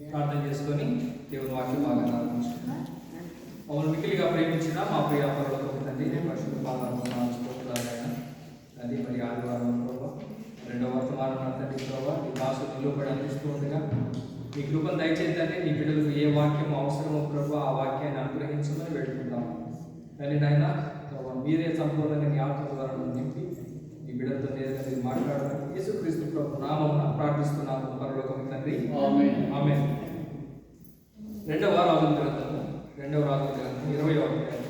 ప్రార్థన చేసుకొని దేవుని వాక్యం బాగా ఆలోచించుకున్నాం మమ్మల్ని మిక్కిలిగా ప్రేమించిన మా ప్రియ పరులకు తండ్రి పరిశుద్ధ పాదాలైన అది మరి ఆదివారం ప్రభావ రెండవ వర్తమానం తండ్రి ప్రభావ నీ దాసు నిలువబడి అందిస్తూ ఉండగా నీ కృపను దయచేద్దంటే నీ బిడ్డలకు ఏ వాక్యం అవసరమో ప్రభు ఆ వాక్యాన్ని అనుగ్రహించమని పెట్టుకుంటాం కానీ నాయన మీరే సంపూర్ణంగా నీ ఆత్మ ద్వారా నింపి నీ బిడ్డలతో నేరుగా మీరు మాట్లాడడం యేసుక్రీస్తు ప్రభు నామం ప్రార్థిస్తున్నాను. పరలోకం తండ్రి. రెండవ రాజుల గ్రంథము. రెండవ రాజుల గ్రంథం ఇరవై అధ్యాయం.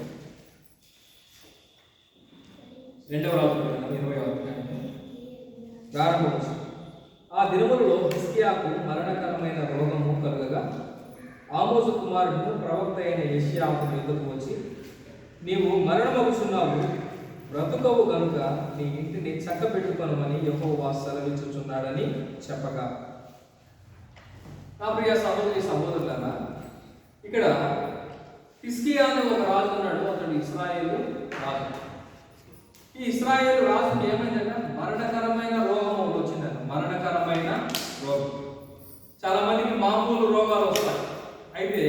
రెండవ రాజుల గ్రంథం ఇరవై అధ్యాయం. ప్రారంభం ఆ దినములలో హిస్కియాకు మరణకరమైన రోగము కలుగగా ఆమోసు కుమారుడు ప్రవక్త అయిన యెషయాకు ఎదుకు వచ్చి నీవు మరణమవుతున్నావు బ్రతుకవు గనుక నీ ఇంటిని చక్కబెట్టుకొనమని యెహోవా సెలవిచ్చుచున్నాడని చెప్పగా నా ప్రియ సహోదరి సహోదరులారా ఇక్కడ హిస్కియా అనే ఒక రాజు ఉన్నాడు అతడు ఇస్రాయేల్ రాజు. ఈ ఇస్రాయేల్ రాజుకి ఏమైందంటే? మరణకరమైన రోగం ఒకటి వచ్చిందంట మరణకరమైన రోగం చాలా మందికి మామూలు రోగాలు వస్తాయి అయితే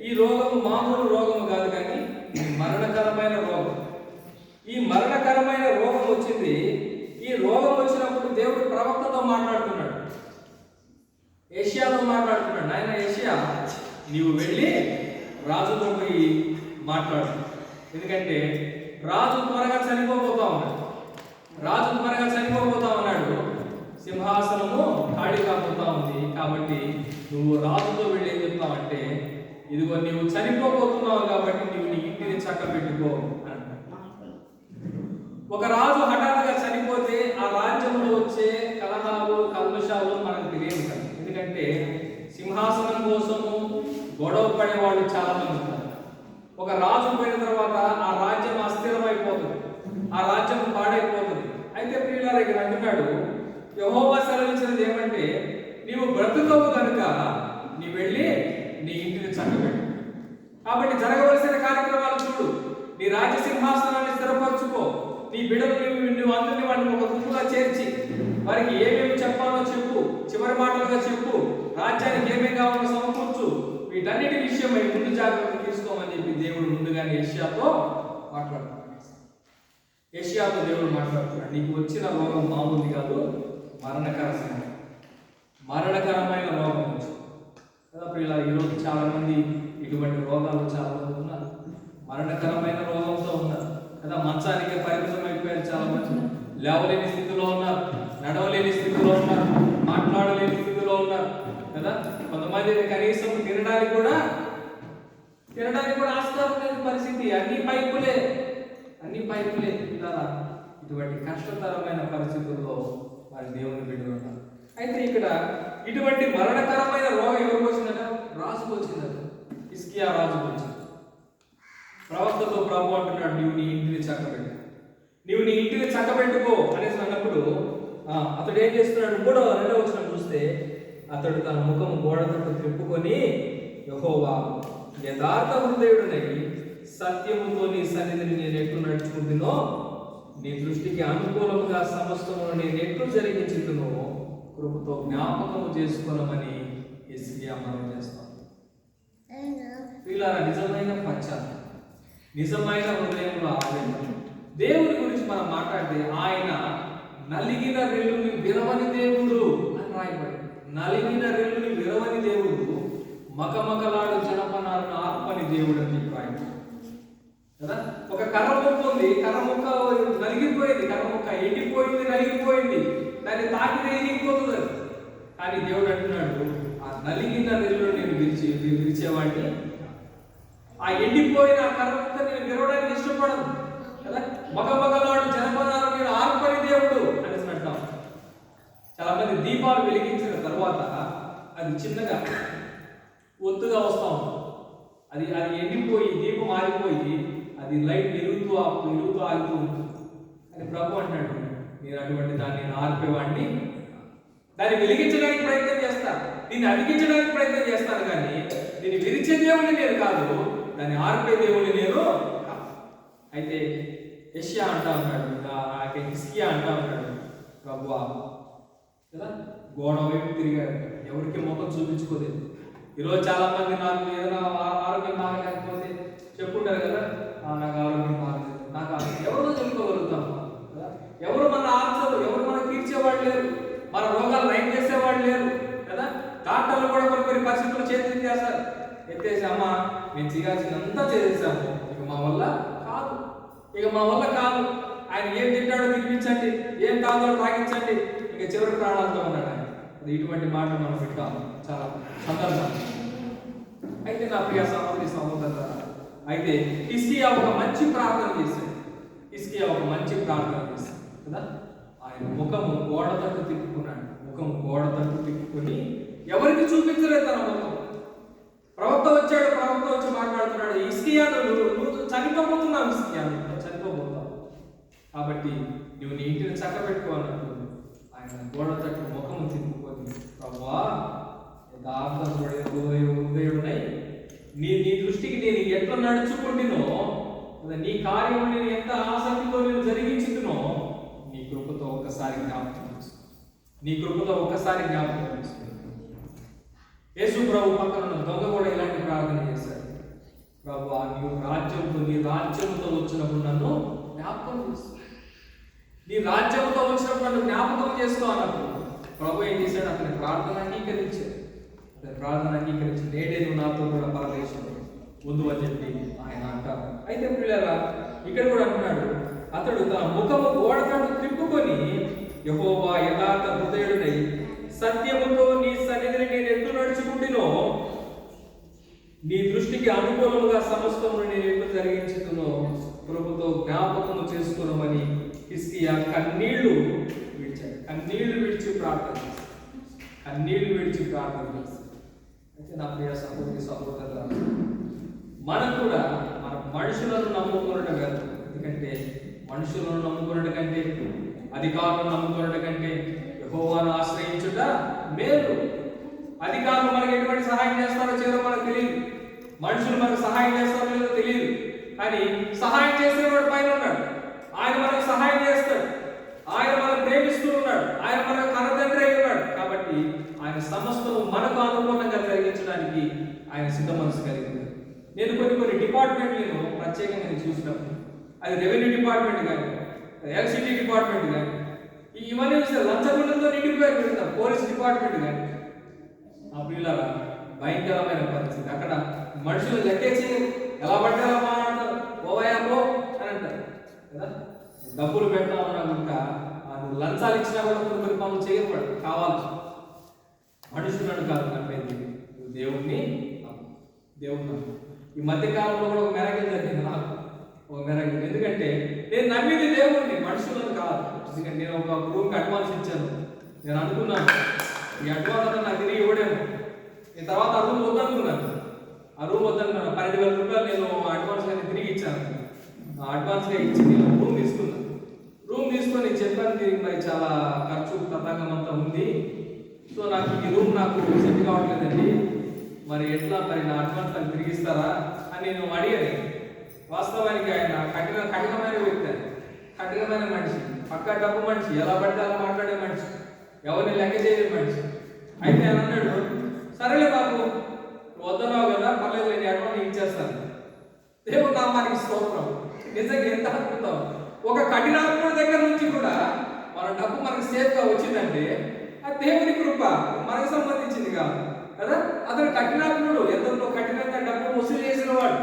ఈ రోగం మామూలు రోగం కాదు కానీ ఇది మరణకరమైన రోగం ఈ మరణకరమైన రోగం వచ్చింది ఈ రోగం వచ్చినప్పుడు దేవుడు ప్రవక్తతో మాట్లాడుతున్నాడు ఏషియాతో మాట్లాడుతున్నాడు నాయన ఏషియా నీవు వెళ్ళి రాజుతో పోయి మాట్లాడు ఎందుకంటే రాజు త్వరగా చనిపోబోతా ఉన్నాడు రాజు త్వరగా చనిపోబోతా ఉన్నాడు సింహాసనము ఖాళీ కాబోతా ఉంది కాబట్టి నువ్వు రాజుతో వెళ్ళి ఏం చెప్తావంటే ఇదిగో నీవు చనిపోబోతున్నావు కాబట్టి నీవు నీ ఇంటిని చక్కబెట్టుకో పెట్టుకో ఒక రాజు హఠాత్తుగా చనిపోతే ఆ రాజ్యంలో వచ్చే కలహాలు కల్మషాలు మనకు తెలియదు కదా. ఎందుకంటే సింహాసనం కోసము గొడవ పడేవాళ్ళు చాలా మంది ఉంటారు. ఒక రాజు పోయిన తర్వాత ఆ రాజ్యం అస్థిరమైపోతుంది. ఆ రాజ్యం పాడైపోతుంది. అయితే ప్రియులారా ఇక్కడ అంటున్నాడు యహోవా సెలవించినది ఏమంటే నీవు బ్రతుకవు కనుక నీ వెళ్ళి నీ ఇంటిని చక్కబెట్టు. కాబట్టి జరగవలసిన కార్యక్రమాలు చూడు. నీ రాజ్య సింహాసనాన్ని స్థిరపరచుకో. నీ బిడ్డలు నువ్వు నువ్వు అందరినీ వాడిని ఒక గుంపుగా చేర్చి. వారికి ఏమేమి చెప్పాలో చెప్పు. చివరి మాటలుగా చెప్పు. రాజ్యానికి ఏమేమి కావాలో సమకూర్చు. వీటన్నిటి విషయమై ముందు జాగ్రత్త తీసుకోమని చెప్పి దేవుడు ముందుగానే ఏషియాతో మాట్లాడుతున్నాడు. ఏషియాతో దేవుడు మాట్లాడుతున్నాడు. నీకు వచ్చిన రోగం మామూలు కాదు. మరణకరమైన మరణకరమైన రోగం వచ్చింది కదా ప్రియుల ఈరోజు చాలా మంది ఇటువంటి రోగాలు చాలా మంది ఉన్నారు. మరణకరమైన రోగంతో ఉన్నారు. కదా మంచానికి పరిమితం అయిపోయారు చాలా మంది. లేవలేని స్థితిలో ఉన్నారు. నడవలేని స్థితిలో ఉన్నారు. మాట్లాడలేని స్థితిలో ఉన్నారు. కదా కొంతమంది కనీసం తినడానికి కూడా తినడానికి కూడా ఆస్కారం లేని పరిస్థితి. అన్ని పైపులే. అన్ని పైపులే. పిల్లరా ఇటువంటి కష్టతరమైన పరిస్థితుల్లో వారి దేవుని బిడ్డలు ఉన్నారు. అయితే ఇక్కడ ఇటువంటి మరణకరమైన రోగం ఎవరికి వచ్చిందట? రాజుకు వచ్చిందట. హిస్కియా రాజు వచ్చింది ప్రవక్తతో ప్రభు అంటున్నాడు నీవు నీ ఇంటిని చక్కబెట్టు. నీవు నీ ఇంటిని చక్కబెట్టుకో అనేసి అన్నప్పుడు ఆ, అతడు ఏం చేస్తున్నాడు? మూడో రెండో వచ్చిన చూస్తే అతడు తన ముఖం గోడ తట్టు తిప్పుకొని యహోవా యథార్థ హృదయుడునై సత్యముతో నీ సన్నిధిని నేను ఎట్లు నడుచుకుంటున్నో నీ దృష్టికి అనుకూలముగా సమస్తమును నేను ఎట్లు జరిగించుతున్నో కృపతో జ్ఞాపకము చేసుకున్నామని ఎస్కియా మనం చేస్తాం వీళ్ళ నిజమైన పశ్చాత్తాపం నిజమైన హృదయంలో ఆవేదన దేవుని గురించి మనం మాట్లాడితే ఆయన నలిగిన రెల్లుని విరవని దేవుడు అని రాయబడి నలిగిన రెల్లుని విరవని దేవుడు మకమకలాడు జనపనాలను ఆత్మని దేవుడు అని చెప్పి కదా? ఒక కర్ర ముక్క ఉంది. కర్ర ముక్క నలిగిపోయింది. కర్ర ముక్క ఎండిపోయింది నలిగిపోయింది. దాన్ని తాకితే ఎండిపోతుంది కానీ దేవుడు అంటున్నాడు ఆ నలిగిన రెల్లు నేను విరిచి విరిచేవాడిని ఆ ఎండిపోయిన ఆ కర్ర నేను విరవడానికి ఇష్టపడను. కదా? మగ మగలాడు జనపదాలు నేను ఆర్పని దేవుడు అనేసి అంటాం. చాలా మంది దీపాలు వెలిగించిన తర్వాత అది చిన్నగా ఒత్తుగా వస్తా ఉంటుంది. అది అది ఎండిపోయి దీపం ఆగిపోయి అది లైట్ వెలుగుతూ ఆ- వెలుగుతూ ఆగుతూ ఉంటుంది. అని ప్రభు అంటాడు నేను అటువంటి దాన్ని నేను ఆర్పేవాడిని దాన్ని వెలిగించడానికి ప్రయత్నం చేస్తాను దీన్ని అడిగించడానికి ప్రయత్నం చేస్తాను కానీ దీన్ని విరిచే దేవుడిని నేను కాదు. దాన్ని ఆర్పే దేవుని నేను అయితే యష్యా అంటా ఉంటాడు అయితే హిస్కియా అంటా ఉంటాడు ప్రభు కదా? గోడ వైపు తిరిగాడు. ఎవరికి ముఖం చూపించుకోలేదు. ఈరోజు చాలా మంది నాకు ఏదైనా ఆరోగ్యం బాగలేకపోతే చెప్పుంటారు కదా? నాకు ఆరోగ్యం బాగలేదు. నాకు ఆ-" చెప్పుకోగలుగుతాం? కదా? ఎవరు మన ఆర్చరు ఎవరు మన తీర్చేవాడు లేరు? మన రోగాలు నయం చేసేవాడు లేరు? కదా? డాక్టర్లు కూడా కొన్ని కొన్ని పరిస్థితులు చేతులు చేస్తారు ఎత్తేసి మేము చేయాల్సినంతా చేసేసాము. ఇక మా వల్ల కాదు. ఇక మా వల్ల కాదు. ఆయన ఏం తింటాడో తినిపించండి. ఏం తాగుతాడో తాగించండి. ఇక చివరి ప్రాణాలతో ఉన్నాడు ఆయన. ఇటువంటి మాటలు మనం వింటాము చాలా సందర్భం. అయితే నా ప్రియ సహోదరి సహోదరు అయితే ఇస్కియా ఒక మంచి ప్రార్థన చేశాడు. ఇస్కియా ఒక మంచి ప్రార్థన చేశాడు కదా? ఆయన ముఖము గోడ తట్టు తిప్పుకున్నాడు. ముఖం గోడ తట్టు తిప్పుకొని ఎవరికి చూపించలేదు తన ముఖం? ప్రవక్త వచ్చాడు ప్రవక్త వచ్చి మాట్లాడుతున్నాడు. ఇస్కియా నువ్వు నువ్వు చనిపోబోతున్నావు ఇస్కియా నువ్వు చనిపోబోతావు కాబట్టి నువ్వు నీ ఇంటిని చక్కబెట్టుకోవాలన్నప్పుడు ఆయన గోడ తట్టు ముఖము తిప్పుకొని ప్రభా యథార్థపడిన హృదయ హృదయుడనై నీ నీ దృష్టికి నేను ఎట్లా నడుచుకుంటునో నీ కార్యం నేను ఎంత ఆసక్తితో నేను జరిగించుతునో నీ కృపతో ఒక్కసారి జ్ఞాపకం నీ కృపతో ఒక్కసారి జ్ఞాపకం ప్రభు పక్కన ఉన్న దొంగ కూడా ఇలాంటి ప్రార్థన చేశాడు. ప్రభు నీవు రాజ్యంతో నీ రాజ్యంతో వచ్చినప్పుడు నన్ను జ్ఞాపకం చేస్తాను నీ రాజ్యంతో వచ్చినప్పుడు నన్ను జ్ఞాపకం చేసుకో అన్నప్పుడు ప్రభు ఏం చేశాడు? అతని ప్రార్థన అంగీకరించాడు. అతని ప్రార్థన అంగీకరించి నేడే నువ్వు నాతో కూడా పరదేశం ముందు అని చెప్పి ఆయన అంటారు. అయితే పిల్లరా ఇక్కడ కూడా అంటున్నాడు. అతడు తన ముఖము గోడతడు తిప్పుకొని యహోవా యథార్థ హృదయుడై సత్యముతో నీ సన్నిధిని నేను ఎట్లు నడుచుకుంటునో నీ దృష్టికి అనుకూలముగా సమస్తమును నేను ఎట్లు జరిగించుతునో ప్రభుతో జ్ఞాపకము చేసుకున్నామని హిస్కియా కన్నీళ్ళు విడిచాడు కన్నీళ్ళు విడిచి ప్రార్థన చేశాడు. కన్నీళ్ళు విడిచి ప్రార్థన చేశాడు. అయితే నా ప్రియ సహోదరి సహోదరుల మనం కూడా మన మనుషులను నమ్ముకున్నట్టు కాదు ఎందుకంటే మనుషులను నమ్ముకున్నట్టు కంటే అధికారులను నమ్ముకున్నట్టు కంటే యహోవాను ఆశ్రయించుట అధికారులు మనకి ఎటువంటి సహాయం చేస్తారో చేయరో మనకు తెలియదు. మనుషులు మనకు సహాయం చేస్తారో లేదో తెలియదు. కానీ సహాయం చేసేవాడు పైన ఉన్నాడు. ఆయన మనకు సహాయం చేస్తాడు. ఆయన మనం ప్రేమిస్తూ ఉన్నాడు. ఆయన మనకు కనతండ్రి అయి ఉన్నాడు. కాబట్టి ఆయన సమస్తము మనకు అనుకూలంగా జరిగించడానికి ఆయన సిద్ధ మనసు కలిగి ఉన్నాడు. నేను కొన్ని కొన్ని డిపార్ట్మెంట్లను ప్రత్యేకంగా నేను చూసినప్పుడు అది రెవెన్యూ డిపార్ట్మెంట్ కానీ ఎల్సిటీ డిపార్ట్మెంట్ కానీ ఈ- ఇవన్నీ చూస్తే లంచగొండలతో నిండిపోయారు పెడతారు పోలీస్ డిపార్ట్మెంట్ కానీ ఆ భయంకరమైన పరిస్థితి. అక్కడ మనుషులు లెక్కేసి ఎలా పడితే అలా మాట్లాడతారు పోవయా పో అని అంటారు. కదా? డబ్బులు పెట్టామన్నా కనుక ఇంకా నువ్వు లంచాలు ఇచ్చినా కూడా కొన్ని కొన్ని పనులు చేయకూడదు. కావాలి. మనుషులను కాదు నమ్మేది నువ్వు దేవుణ్ణి దేవుణ్ణి ఈ మధ్య కాలంలో కూడా ఒక మెరగల్ జరిగింది నాకు. ఒక మెరగల్ ఎందుకంటే నేను నమ్మింది దేవుణ్ణి మనుషులను కాదు. ఎందుకంటే నేను ఒక రూమ్కి అడ్వాన్స్ ఇచ్చాను. నేను అనుకున్నాను. ఈ అడ్వాన్స్ అంతా నాకు తిరిగి ఇవ్వడేమో. ఈ తర్వాత ఆ రూమ్ వద్దనుకున్నాను ఆ రూమ్ వద్దనుకున్నాను పన్నెండు వేల రూపాయలు నేను అడ్వాన్స్ కానీ తిరిగి ఇచ్చాను. ఆ అడ్వాన్స్గా ఇచ్చి నేను రూమ్ తీసుకున్నాను రూమ్ తీసుకొని చెప్పాను దీనికి మరి చాలా ఖర్చు తతంగం అంతా ఉంది. సో నాకు ఈ రూమ్ నాకు సెట్ కావట్లేదండి. మరి ఎట్లా మరి నా అడ్వాన్స్ నాకు తిరిగిస్తారా అని నేను అడిగాను. వాస్తవానికి ఆయన కఠిన కఠినమైన వ్యక్తి. కఠినమైన మనిషి. పక్క డబ్బు మనిషి. ఎలా పడితే అలా మాట్లాడే మనిషి. ఎవరిని లెక్క చేయని మనిషి. అయితే ఆయన అన్నాడు సరేలే బాబు నువ్వు వద్దన్నావు కదా పర్లేదు నేను అడ్వాన్స్ నీకు ఇచ్చేస్తాను దేవుడు నామానికి స్తోత్రం. నిజంగా ఎంత అద్భుతం. ఒక కఠినాత్మ దగ్గర నుంచి కూడా మన డబ్బు మనకు సేఫ్గా వచ్చిందంటే అది దేవుని కృప మనకు సంబంధించింది కాదు కదా? అతను కఠినాత్ముడు ఎంతో కఠినంగా డబ్బు వసూలు చేసిన వాడు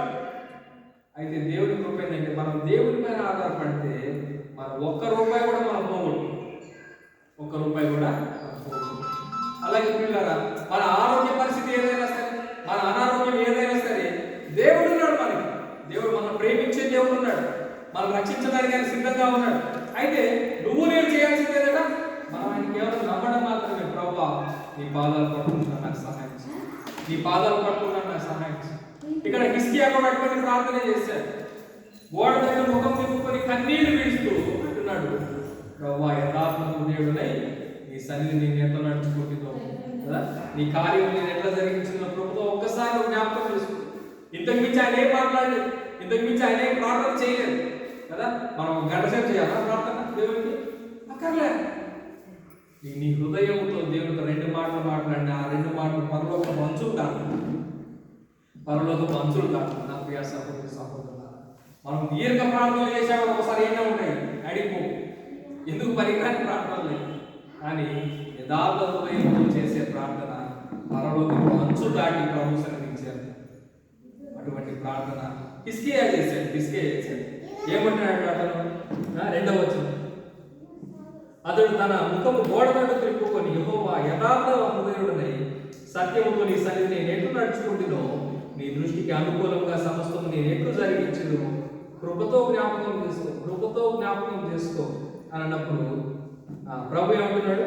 అయితే దేవుని కృప ఏంటంటే మనం దేవుని పైన ఆధారపడితే మన ఒక్క రూపాయి కూడా మనం పోగొట్టు ఒక్క రూపాయి కూడా అలాగే పిల్లరా మన ఆరోగ్య పరిస్థితి ఏదైనా సరే మన అనారోగ్యం ఏదైనా సరే దేవుడు ఉన్నాడు మనకి. దేవుడు మనం ప్రేమించే దేవుడు ఉన్నాడు. మనం రక్షించడానికి ఆయన సిద్ధంగా ఉన్నాడు. అయితే నువ్వు నేను చేయాల్సిందే కదా? మనం ఆయన కేవలం నమ్మడం మాత్రమే. ప్రభా నీ పాదాలు పట్టుకుంటున్నా నాకు సహాయం నీ పాదాలు పట్టుకున్నా నాకు సహాయం ఇక్కడ హిస్కియా కూడా ప్రార్థన చేశాడు గోడ దగ్గర ముఖం తిప్పుకొని కన్నీళ్ళు విడుస్తూ అంటున్నాడు. ప్రభా యథార్థ హృదయుడునై నీ సన్నిధి నేను ఎట్లా నడుచుకుంటుందో కదా? నీ కార్యం నేను ఎట్లా జరిగించిందో ప్రభుత్వం ఒక్కసారి జ్ఞాపకం చేసుకో ఇంతకు మించి ఆయన ఏం మాట్లాడలేదు. ఇంతకు మించి ఆయన ఏం ప్రార్థన చేయలేదు. కదా? మనం గంట సేపు చేయాలా ప్రార్థన దేవునికి? అక్కర్లే. నీ నీ హృదయంతో దేవుడితో రెండు మాటలు మాట్లాడిన ఆ రెండు మాటలు పరలోకం పంచుతాను పరలోక మంచులు కాదు. నా ప్రియ సహోదరి సహోదరుల మనం దీర్ఘ ప్రార్థనలు చేసాక ఒకసారి ఏమైనా ఉంటాయి. అడిగిపో. ఎందుకు పరికరాని ప్రార్థనలు లేదు కానీ యథార్థ హృదయంతో చేసే ప్రార్థన పరలోక మంచు దాటి ప్రభు సన్నిధించారు. అటువంటి ప్రార్థన హిస్కియా చేశాడు హిస్కియా చేశాడు. ఏమంటున్నాడు అతను? రెండవ అతడు తన ముఖము గోడతోడు తిప్పుకొని యహోవా యథార్థ హృదయుడనై సత్యముతో నీ సన్నిధి నేను ఎట్లు నడుచుకుంటునో నీ దృష్టికి అనుకూలంగా సమస్తం నేను ఎట్లు జరిగించదు కృపతో జ్ఞాపకం చేసుకో కృపతో జ్ఞాపకం చేసుకో అన్నప్పుడు ప్రభు ఏమంటున్నాడు?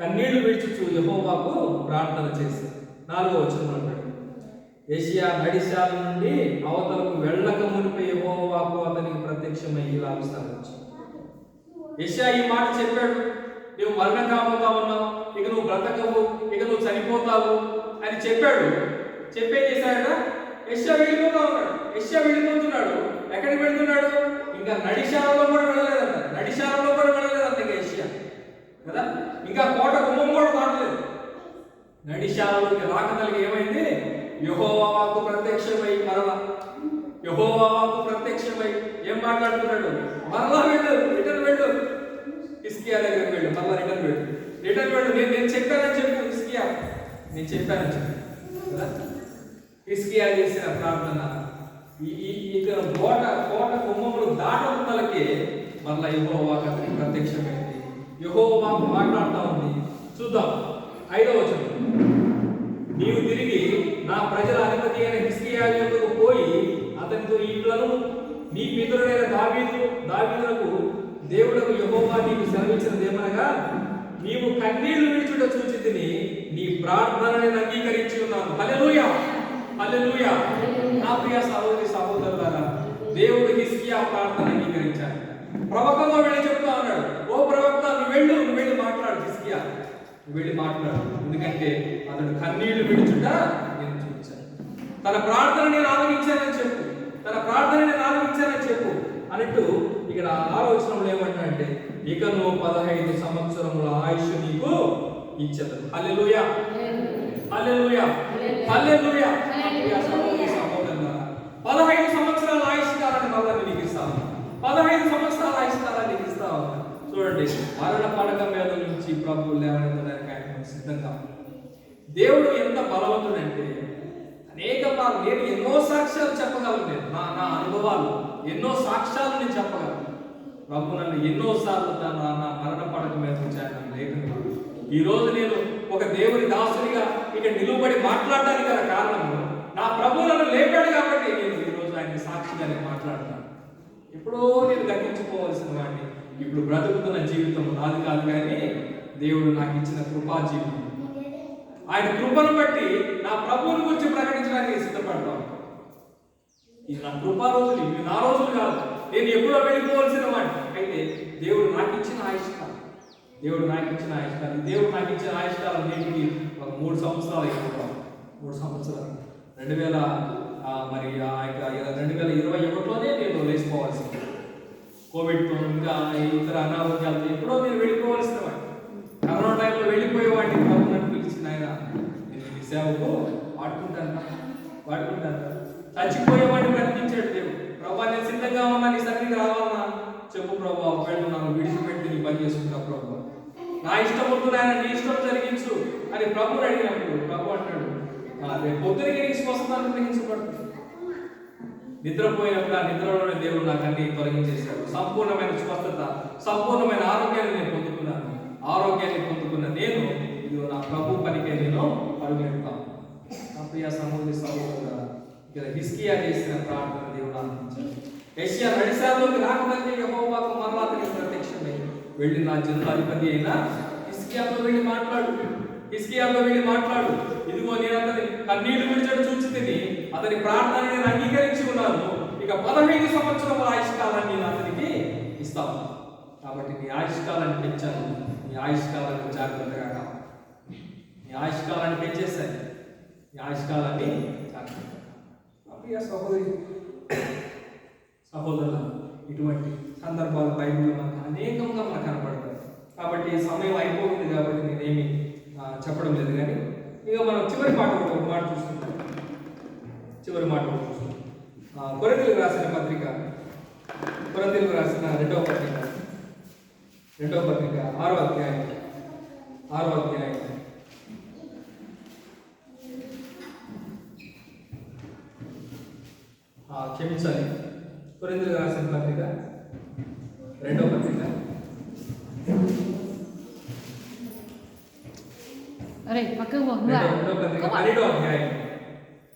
కన్నీళ్ళు విడిచుచు యహోవాకు ప్రార్థన చేసి. నాలుగో వచనం అంటాడు. ఏషియా నడిశాల నుండి అవతలకు వెళ్ళక మునిపే యహోవాకు అతనికి ప్రత్యక్షమై ఇలా విస్తరించు ఏషియా ఈ మాట చెప్పాడు. నువ్వు మరణం కాబోతా ఉన్నావు. ఇక నువ్వు బ్రతకవు. ఇక నువ్వు చనిపోతావు అని చెప్పాడు. చెప్పేం చేశాడట? యెషయా వెళ్ళిపోతా ఉన్నాడు. యెషయా వెళ్ళిపోతున్నాడు. ఎక్కడికి వెళ్తున్నాడు? ఇంకా నడిశాలలో కూడా వెళ్ళలేదంట నడిశాలలో కూడా వెళ్ళలేదంట ఇంకా ఏషియా. కదా? ఇంకా కోట గుమ్మం కూడా దాటలేదు. నడిశాలలోకి రాకదలిగి ఏమైంది? యహోవాకు ప్రత్యక్షమై మరల. యహోవాకు ప్రత్యక్షమై ఏం మాట్లాడుతున్నాడు? మరలా వెళ్ళు రిటర్న్ వెళ్ళు. ఇస్కియా దగ్గరికి వెళ్ళు మరలా రిటర్న్ వెళ్ళు. రిటర్న్ వెళ్ళు. నేను నేను చెప్పానని చెప్పు ఇస్కియా నేను చెప్పానని చెప్పు కదా ఇస్కియా చేసిన ప్రార్థన ఈ ఈ ఇక్కడ కోట కోట కుమ్మములు దాటములకే మరలా యహోవాకు అతనికి ప్రత్యక్షమైంది. యహోవాకు మాట్లాడుతూ ఉంది. చూద్దాం. ఐదవ వచనం. నీవు తిరిగి నా ప్రజల అధిపతి అయిన హిస్కియా యొక్కకు పోయి అతనితో ఇళ్ళను నీ పితరుడైన దావీదు దావీదులకు దేవుడకు యహోవా నీకు సెలవిచ్చినదేమనగా నీవు కన్నీళ్ళు విడిచుట చూచితిని నీ ప్రార్థనని అంగీకరించి ఉన్నాను హల్లెలూయా! హల్లెలూయా! నా ప్రియ సహోదరి సహోదరులారా దేవుడు హిస్కియా ప్రార్థన అంగీకరించాడు. ప్రవక్తతో వెళ్ళి చెప్తా ఉన్నాడు ఓ ప్రవక్త నువ్వు వెళ్ళు నువ్వు వెళ్ళి మాట్లాడు హిస్కియా నువ్వు వెళ్ళి మాట్లాడు. ఎందుకంటే అతడు కన్నీళ్ళు విడుచుట నేను చూపించాను తన ప్రార్థన నేను ఆలకించానని చెప్పు. తన ప్రార్థన నేను ఆలకించానని చెప్పు. అన్నట్టు ఇక్కడ ఆలోచనలు ఏమంటాడంటే ఇక నువ్వు పదహైదు సంవత్సరముల ఆయుష్ నీకు ఇచ్చదు హల్లెలూయా. హల్లెలూయా. హల్లెలూయా. పదహైదు సంవత్సరాల ఆయుష్ కాలాన్ని మళ్ళా నీకు ఇస్తాను పదహైదు సంవత్సరాల ఆయుష్ కాలాన్ని నీకు ఇస్తాను చూడండి మరణ పడక మీద నుంచి ప్రభు లేవనెత్తడానికి ఆయన సిద్ధంగా ఉన్నాడు. దేవుడు ఎంత బలవంతుడంటే అనేక నేను ఎన్నో సాక్ష్యాలు చెప్పగలను నేను. నా నా అనుభవాలు ఎన్నో సాక్ష్యాలు నేను చెప్పగలను. ప్రభు నన్ను ఎన్నోసార్లు తన నా మరణ పడక మీద ఉంచాను లేఖను ఈ రోజు నేను ఒక దేవుని దాసునిగా ఇక నిలువబడి మాట్లాడడానికి గల కారణము నా ప్రభు నన్ను లేపాడు కాబట్టి నేను ఈ రోజు ఆయన సాక్షిగా నేను మాట్లాడతాను ఎప్పుడో నేను గతించుకోవాల్సిన వాడిని. ఇప్పుడు బ్రతుకుతున్న జీవితం నాది కాదు కానీ దేవుడు నాకు ఇచ్చిన కృపా జీవితం. ఆయన కృపను బట్టి నా ప్రభువుని గురించి ప్రకటించడానికి సిద్ధపడతాను. ఇది నా కృపా రోజులు ఇవి నా రోజులు కాదు. నేను ఎప్పుడో వెళ్ళిపోవలసిన వాడిని. అయితే దేవుడు నాకు ఇచ్చిన ఆయుష్కాలం. దేవుడు నాకు ఇచ్చిన ఆయుష్కాలం దేవుడు నాకు ఇచ్చిన ఆయుష్కాలం నేను ఒక మూడు సంవత్సరాలు అయిపోతాం మూడు సంవత్సరాలు. రెండు వేల మరి ఆ యొక్క రెండు వేల ఇరవై ఒకటిలోనే నేను లేచిపోవాల్సింది. కోవిడ్తో ఇంకా ఇతర అనారోగ్యాలతో ఎప్పుడో నేను వెళ్ళిపోవాల్సిన వాడిని. కరోనా టైంలో వెళ్ళిపోయేవాడిని ప్రభు నన్ను పిలిచిన ఆయన నేను నీ సేవకు వాడుకుంటాను. వాడుకుంటాను. చచ్చిపోయేవాడిని బ్రతికించాడు దేవుడు. ప్రభా నేను సిద్ధంగా ఉన్నా నీ సన్నిధికి రావాలన్నా. చెప్పు ప్రభా ఒకవేళ నన్ను విడిచిపెట్టి నీ పని చేసుకుంటా ప్రభు. నా ఇష్టం వద్దు నాయన నీ ఇష్టం జరిగించు అని ప్రభు అడిగినప్పుడు ప్రభు అంటాడు రేపు పొద్దునకి నీ స్వస్థత అనుగ్రహించబడుతుంది. నిద్రపోయినప్పుడు ఆ నిద్రలోనే దేవుడు నాకు అన్ని తొలగించేశాడు. సంపూర్ణమైన స్వస్థత సంపూర్ణమైన ఆరోగ్యాన్ని నేను పొందుకున్నాను. ఆరోగ్యాన్ని పొందుకున్న నేను ఇది నా ప్రభు పనికే నేను పరుగులెడతాను నా ప్రియ సహోదరి సహోదరుల ఇక్కడ హిస్కియా చేసిన ప్రార్థన దేవుడు ఆనందించాడు. యెషయా నడిశాల్లోకి రాకమంటే యెహోవాకు మరలా అతనికి ప్రత్యక్షమై వెళ్ళి నా జనాధిపతి అయినా హిస్కియాతో వెళ్ళి మాట్లాడు. హిస్కియాతో వెళ్ళి మాట్లాడు. ఇదిగో నేను అతని కన్నీళ్ళు విడిచడు చూచి తిని అతని ప్రార్థన నేను అంగీకరించి ఉన్నాను. ఇక పదహైదు సంవత్సరముల ఆయుష్కాలాన్ని నేను అతనికి ఇస్తాను. కాబట్టి నీ ఆయుష్కాలాన్ని పెంచాను నీ ఆయుష్కాలాన్ని జాగ్రత్తగా నీ ఆయుష్కాలాన్ని పెంచేశాను నీ ఆయుష్కాలాన్ని. ప్రియ సహోదరి సహోదరుల ఇటువంటి సందర్భాలు బైబిల్లో మనకు అనేకంగా మనకు కనపడతాయి. కాబట్టి సమయం అయిపోతుంది కాబట్టి నేనేమి చెప్పడం లేదు. కానీ ఇక మనం చివరి పాట ఒక మాట చూసుకుంటాం చివరి మాట కొరతీలకు రాసిన పత్రిక కొరతీలకు రాసిన రెండవ పత్రిక రెండవ పత్రిక ఆరో అధ్యాయం ఆరో అధ్యాయం. క్షమించాలి. కొరిందులకు రాసిన పత్రిక? రెండవ పత్రిక. అరే పక్కకు పత్రిక. పన్నెండో అధ్యాయం.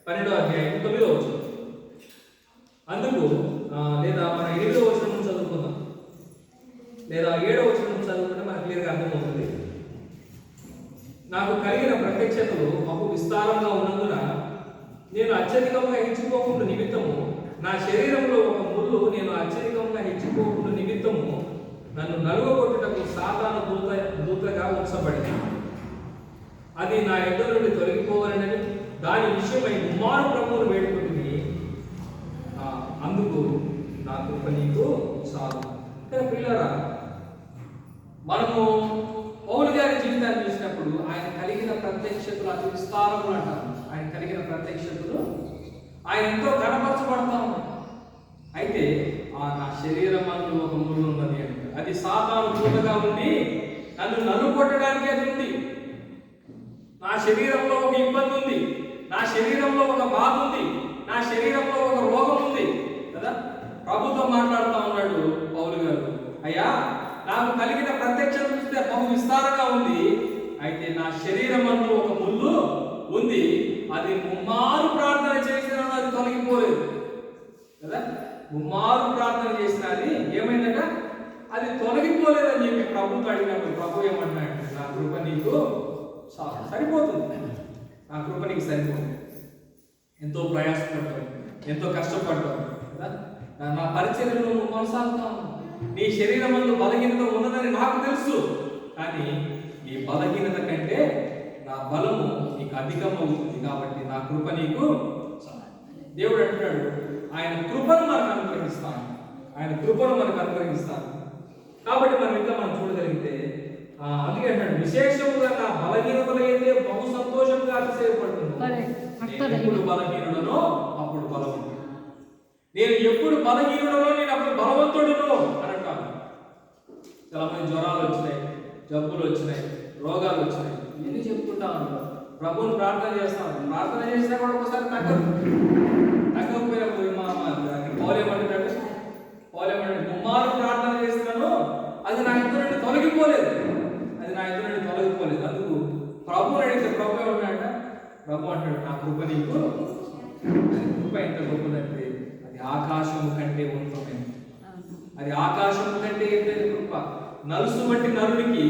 పన్నెండో అధ్యాయం తొమ్మిదో వచ్చిన అందుకు లేదా మన ఎనిమిదో వచ్చిన నుంచి చదువుకుందాం. లేదా ఏడో వచ్చిన నుంచి చదువుకుంటే మనకు క్లియర్గా అర్థమవుతుంది. నాకు కలిగిన ప్రత్యక్షతలు బహు విస్తారంగా ఉన్నందున నేను అత్యధికంగా హెచ్చుకోకుండా నిమిత్తము నా శరీరంలో ఒక ముళ్ళు నేను అత్యధికంగా హెచ్చుకోకుండా నిమిత్తము నన్ను నలుగొట్టుటకు సాధారణ దూత దూతగా ఉంచబడింది. అది నా యొద్ద నుండి తొలగిపోవాలని దాని విషయమై కుమారు ప్రభువును వేడుకుంటుంది అందుకు నా కృప నీకు చాలు. కానీ పిల్లరా మనము పౌలు గారి జీవితాన్ని చూసినప్పుడు ఆయన కలిగిన ప్రత్యక్షతలు అతి విస్తారములు అంటారు. ఆయన కలిగిన ప్రత్యక్షతలు ఆయన ఎంతో కనపరచబడతా ఉన్నాడు. అయితే ఆ నా శరీరం అందు ఒక ముళ్ళు ఉన్నది అంటే అది సాతాను చూడగా ఉండి నన్ను నన్ను కొట్టడానికి అది ఉంది. నా శరీరంలో ఒక ఇబ్బంది ఉంది. నా శరీరంలో ఒక బాధ ఉంది. నా శరీరంలో ఒక రోగం ఉంది. కదా? ప్రభుత్వం మాట్లాడుతూ ఉన్నాడు పౌలు గారు. అయ్యా నాకు కలిగిన ప్రత్యక్షత చూస్తే బహు విస్తారంగా ఉంది. అయితే నా శరీరం అందు ఒక ముళ్ళు ఉంది. అది ముమ్మారు ప్రార్థన చేసినా అది తొలగిపోలేదు కదా ముమ్మారు ప్రార్థన చేసిన అది ఏమైందట? అది తొలగిపోలేదని చెప్పి ప్రభుత్వం అడిగినప్పుడు ప్రభు ఏమంటున్నాడు? నా కృప నీకు సరిపోతుంది. నా కృప నీకు సరిపోతుంది. ఎంతో ప్రయాసపడ్డావు. ఎంతో కష్టపడ్డావు. కదా? నా- నా పరిచర్యలో నువ్వు కొనసాగుతావు. నీ శరీరం అందు బలహీనత ఉన్నదని నాకు తెలుసు. కానీ ఈ బలహీనత కంటే నా బలము నీకు అధికమవుతుంది కాబట్టి నా కృప నీకు దేవుడు అంటున్నాడు ఆయన కృపను మనకు అనుగ్రహిస్తాను ఆయన కృపను మనకు అనుగ్రహిస్తాను కాబట్టి మనం ఇంకా మనం చూడగలిగితే ఆ, అందుకే అంటాడు విశేషముగా నా బలహీనతలు అయితే బహు సంతోషంగా అతిశయపడుతున్నాను ఎప్పుడు బలహీనుడనో అప్పుడు బలవంతుడు. నేను ఎప్పుడు బలహీనుడనో నేను అప్పుడు బలవంతుడును అని అంటాను చాలా మంది జ్వరాలు వచ్చినాయి జబ్బులు వచ్చినాయి రోగాలు వచ్చినాయి. ఇవన్నీ చెప్పుకుంటా ఉంటారు ప్రభువుని ప్రార్థన చేస్తాను ప్రార్థన చేసినా కూడా ఒకసారి తగ్గదు. తగ్గకపోయినప్పుడు మా పోలేమంటాడు పోలేమంటే ముమ్మారు ప్రార్థన చేస్తున్నాను అది నా ఇద్దరు నుండి తొలగిపోలేదు అది నా ఇద్దరు నుండి తొలగిపోలేదు అందుకు ప్రభు అడిగితే ప్రభు ఏమన్నాడ ప్రభు అంటాడు నా కృప నీకు అది కృప ఎంత గొప్పదంటే అది ఆకాశం కంటే ఉన్నతమైనది అది ఆకాశం కంటే ఏంటంటే కృప నలుసు వంటి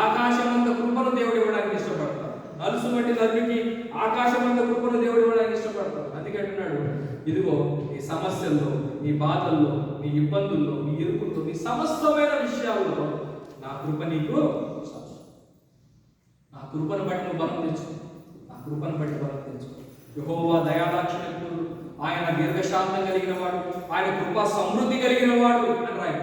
ఆకాశం అంత కృపను దేవుడు ఇవ్వడానికి ఇష్టపడతాడు. నలుసు వంటి ఆకాశం ఆకాశమంత కృపను దేవుడు ఇవ్వడానికి ఇష్టపడతాడు. అందుకే అంటున్నాడు ఇదిగో నీ సమస్యల్లో నీ బాధల్లో నీ ఇబ్బందుల్లో నీ ఇరుకుల్లో నీ సమస్తమైన విషయాల్లో నా కృప నీకు నా కృపను బట్టి నువ్వు బలం తెచ్చు నా కృపను బట్టి బలం తెచ్చు యహోవా దయాదాక్షిణ్యుడు ఆయన దీర్ఘశాంతం కలిగిన వాడు ఆయన కృపా సమృద్ధి కలిగిన వాడు అని రాయ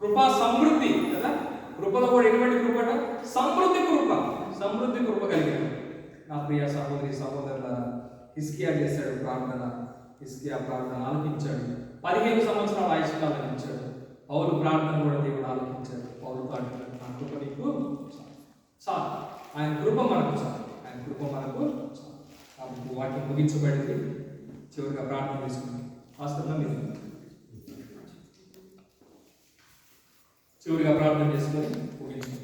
కృపా సమృద్ధి కదా? కృపలో కూడా ఎటువంటి కృపట సమృద్ధి కృప. సమృద్ధి కృప కలిగిన వాడు. నా ప్రియ సహోదరి సహోదరులారా హిస్కియా చేశాడు ప్రార్థన. హిస్కియా ప్రార్థన ఆలకించాడు. పదిహేను సంవత్సరాల ఆయుష్కాలం ఇచ్చాడు పౌరు ప్రార్థన కూడా దేవుడు ఆలకించాడు. పౌరు ప్రార్థన నా కృప నీకు చాలు. ఆయన కృప మనకు చాలు. ఆయన కృప మనకు చాలు. కాబట్టి వాటిని ముగించబడింది. చివరిగా ప్రార్థన చేసుకుంది. వాస్తవంగా మీరు చివరిగా ప్రార్థన చేసుకొని